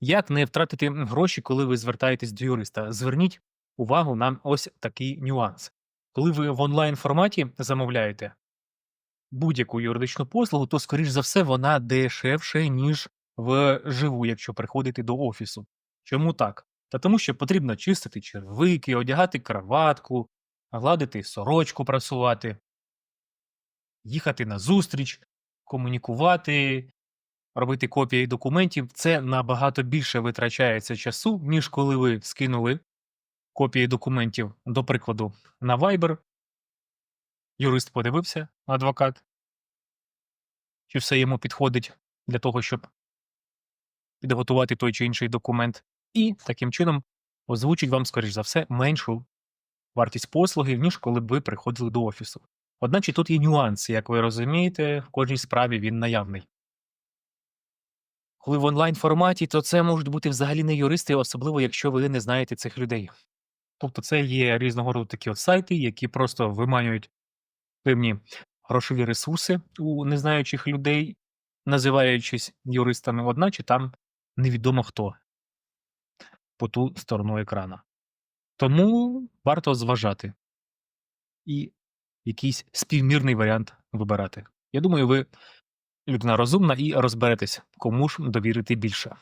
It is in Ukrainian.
Як не втратити гроші, коли ви звертаєтесь до юриста? Зверніть увагу на ось такий нюанс. Коли ви в онлайн форматі замовляєте будь-яку юридичну послугу, то, скоріш за все, вона дешевше, ніж вживу, якщо приходите до офісу. Чому так? Та тому, що потрібно чистити червики, одягати краватку, гладити сорочку, прасувати, їхати на зустріч, комунікувати, робити копії документів. Це набагато більше витрачається часу, ніж коли ви скинули копії документів, до прикладу, на Viber. Юрист подивився, адвокат, чи все йому підходить для того, щоб підготувати той чи інший документ, і таким чином озвучить вам, скоріш за все, меншу вартість послуги, ніж коли б ви приходили до офісу. Одначе тут є нюанси, як ви розумієте, в кожній справі він наявний. Коли в онлайн форматі, то це можуть бути взагалі не юристи, особливо якщо ви не знаєте цих людей. Тобто це є різного роду такі от сайти, які просто виманюють певні грошові ресурси у незнаючих людей, називаючись юристами, одначе там невідомо хто по ту сторону екрана. Тому варто зважати і якийсь співмірний варіант вибирати. Я думаю, ви людина розумна і розберетесь, кому ж довірити більше.